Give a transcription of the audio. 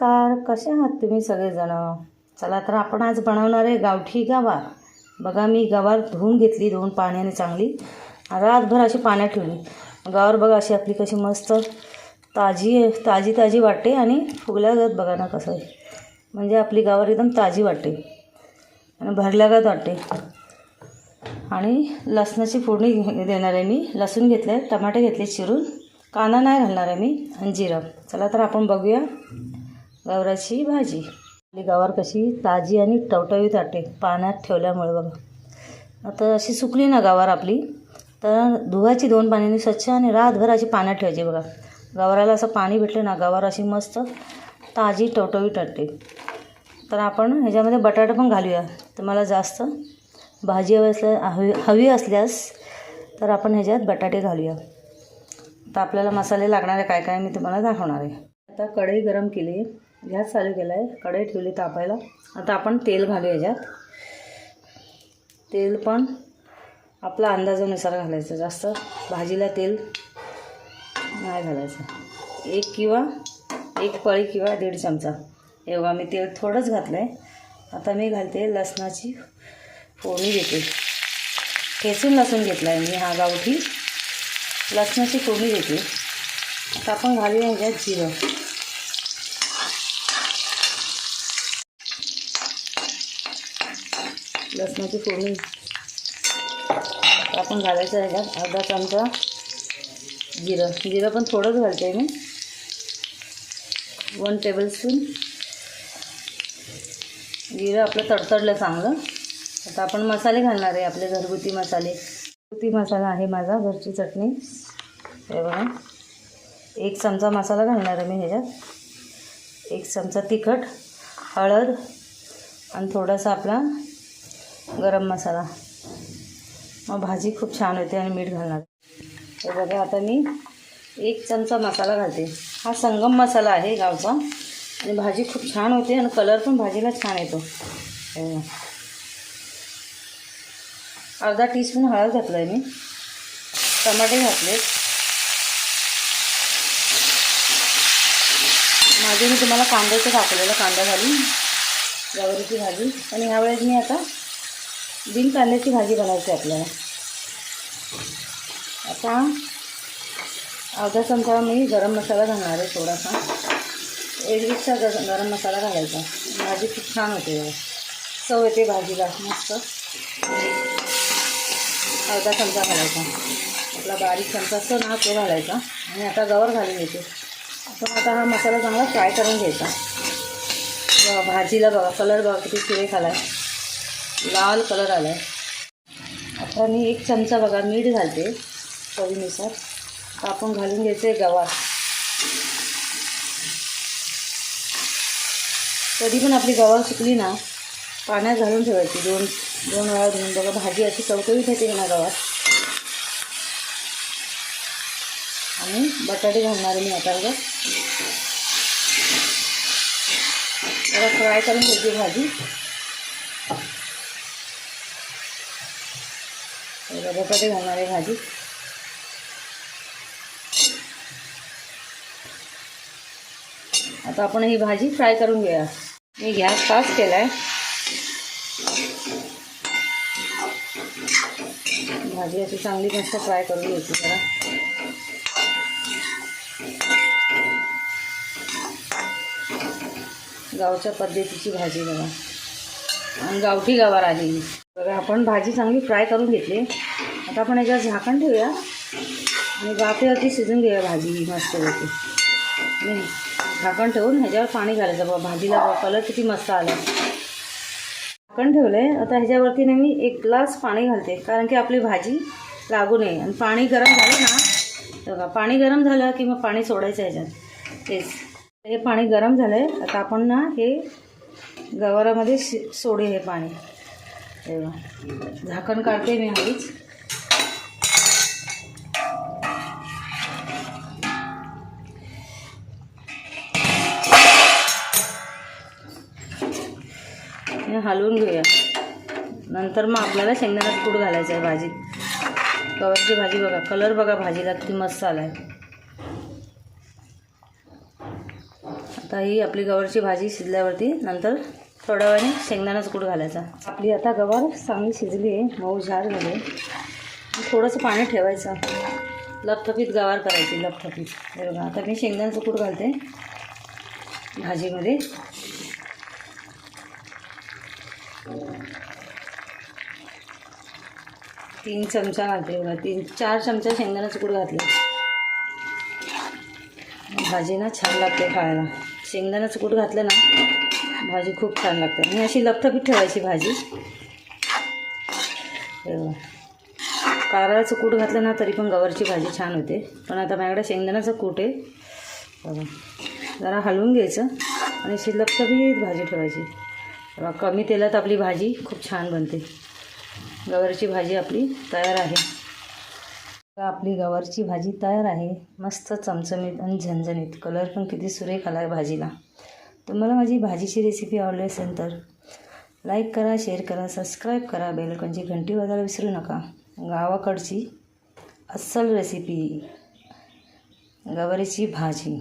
नमस्कार कसे आहात तुम्ही सगळेजण? चला तर आपण आज बनवणार आहे गावठी गवार. बघा मी गवार धुवून घेतली दोन पाण्याने चांगली. रातभर अशी पाण्यात ठेवली. गवार बघा अशी आपली कशी मस्त ताजी ताजी ताजी वाटते आणि फुगल्यागत बघा ना कसं आहे. म्हणजे आपली गवार एकदम ताजी वाटते आणि भरल्यागत वाटते. आणि लसणाची फोडणी घे- देणार आहे मी. लसूण घेतलं आहे टमाटे घेतले चिरून. कांदा नाही घालणार आहे मी आणि जिरं. चला तर आपण बघूया. गावराची भाजी. आपली गवार कशी ताजी आणि टवटवीत वाटते पाण्यात ठेवल्यामुळे बघा. आता अशी सुकली ना गवार आपली तर धुवायची दोन पाण्याने स्वच्छ आणि रातभर अशी पाण्यात ठेवायची बघा. गवाराला असं पाणी भेटलं ना गवार अशी मस्त ताजी टवटवीत वाटते तर आपण ह्याच्यामध्ये बटाटा पण घालूया. तर मला जास्त भाजी हवी असल्या हवी हवी असल्यास तर आपण ह्याच्यात बटाटे घालूया. तर आपल्याला मसाले लागणारे काय काय मी तुम्हाला दाखवणार आहे. आता कढई गरम केली. गॅस चालू केला आहे कढई ठेवली तापायला. आता आपण तेल घालू याच्यात. तेल पण आपला अंदाजानुसार घालायचं जास्त भाजीला तेल नाही घालायचं. एक किंवा एक पळी किंवा दीड चमचा. हे बघा मी तेल थोडंच घातलं आहे आता मी घालते लसणाची फोडणी देते. ठेचून लसूण घेतला आहे मी हा गावठी. लसणाची फोडणी देते. आता आपण घालूया ह्याच्यात जिरं. लसणाची फोडणी. आपण घालायचं आहे ह्याच्यात अर्धा चमचा जिरं. जिरं पण थोडंच घालते मी. वन टेबलस्पून जिरं आपलं तडतडलं चांगलं. आता आपण मसाले घालणार आहे आपले घरगुती मसाले. घरगुती मसाला आहे माझा घरची चटणी. हे बघा. एक चमचा मसाला घालणार आहे मी ह्याच्यात. एक चमचा तिखट हळद आणि थोडासा आपला गरम मसाला. मग भाजी खूप छान होते आणि मीठ घालणार. हे बघा आता मी एक चमचा मसाला घालते. हा संगम मसाला आहे गावचा. आणि भाजी खूप छान होते आणि कलर पण भाजीला छान येतो. अर्धा टीस्पून हळद घातलं आहे मी. टमाटे घातले माझे मी तुम्हाला कांद्याचं टाकलेलं कांदा घालून. गवारीची भाजी. आणि ह्यावेळेस मी आता बिन कांद्याची भाजी बनवायची आपल्याला. आता अर्धा चमचा मी गरम मसाला घालणार आहे थोडासा. एरवीचा ग गरम मसाला घालायचा. भाजी खूप छान होते. चव येते भाजीला मस्त. अर्धा चमचा घालायचा. आपला बारीक चमचा असतो ना तो घालायचा. आणि आता गवर घालून घेते आपण आता हा मसाला चांगला फ्राय करून घ्यायचा. भाजीला बघा कलर बघा किती सुरेख आला आहे लाल कलर आला आहे आता मी एक चमचा बघा मीठ घालते चवीनुसार. आपण घालून घ्यायचं आहे गवार. कधी पण आपली गवार सुकली ना पाण्यात घालून ठेवायची. दोन दोन वेळा धुवून बघा भाजी अशी चवचवीत येते ना गवार. आणि बटाटे घालणार आहे मी आता बघा. जरा फ्राय करून घ्यायची भाजी हे बघा, बटाटे घालणार आहे भाजी. आता आपण ही भाजी फ्राय करून घेऊया. मी गॅस फास्ट केला आहे भाजी अशी चांगली मस्त फ्राय करून घ्यायची जरा. गावच्या पद्धतीची भाजी बघा. गावठी गवार आली बघा आपण भाजी चांगली फ्राय करून घेतली. आता आपण याच्यावर झाकण ठेवूया. आणि वाफेवरती शिजून घेऊया भाजी ही होती आणि झाकण ठेवून ह्याच्यावर पाणी घालायचं. बाबा भाजीला कलर किती मस्त आला. झाकण ठेवलं आहे आता ह्याच्यावरती ना मी एक ग्लास पाणी घालते. कारण की आपली भाजी लागू नये. आणि पाणी गरम झालं ना तर बघा पाणी गरम झालं की मग पाणी सोडायचं ह्याच्यात. तेच. हे पाणी गरम झालं आहे आता आपण ना हे गवारामध्ये शि सोडे हे पाणी. हे झाकण काढते मी आधीच. हलवून घेऊया. नंतर मग आपल्याला शेंगदाण्याचं कूट घालायचं आहे भाजीत. गवारची भाजी बघा. कलर बघा भाजीला किती मस्त आला आहे आता ही आपली गवारची भाजी शिजल्यावरती नंतर थोड्या वेळाने शेंगदाण्याचा कूट घालायचा. आपली आता गवार चांगली शिजली आहे मऊ झाड झाले. थोडंसं पाणी ठेवायचं. लपथपीत गवार करायची लपथपीत हे बघा आता मी शेंगदाण्याचं कूट घालते भाजीमध्ये. तीन चमचा घालते बघा तीन चार चमचा शेंगदाण्याचं कूट घातलं. भाजी ना छान लागते खायला. शेंगदाण्याचं कूट घातलं ना भाजी खूप छान लागते. आणि अशी लपथपीत ठेवायची भाजी. कारळाचं कूट घातलं ना तरी पण गवारची भाजी छान होते. पण आता माझ्याकडे शेंगदाण्याचं कूट आहे. जरा हलवून घ्यायचं आणि अशी लपथपीत भाजी ठेवायची. कमी तेलात आपली भाजी खूप छान बनते. गवारची भाजी आपली तयार आहे. आपली गवारची भाजी तयार आहे. मस्त चमचमीत आणि झणझणीत. कलर पण किती सुरेख आला आहे भाजीला. तुम्हाला माझी भाजीची रेसिपी आवडली असेल तर लाईक करा शेअर करा सबस्क्राईब करा बेलकॉनची घंटी वाजायला विसरू नका. गावाकडची अस्सल रेसिपी गवारीची भाजी.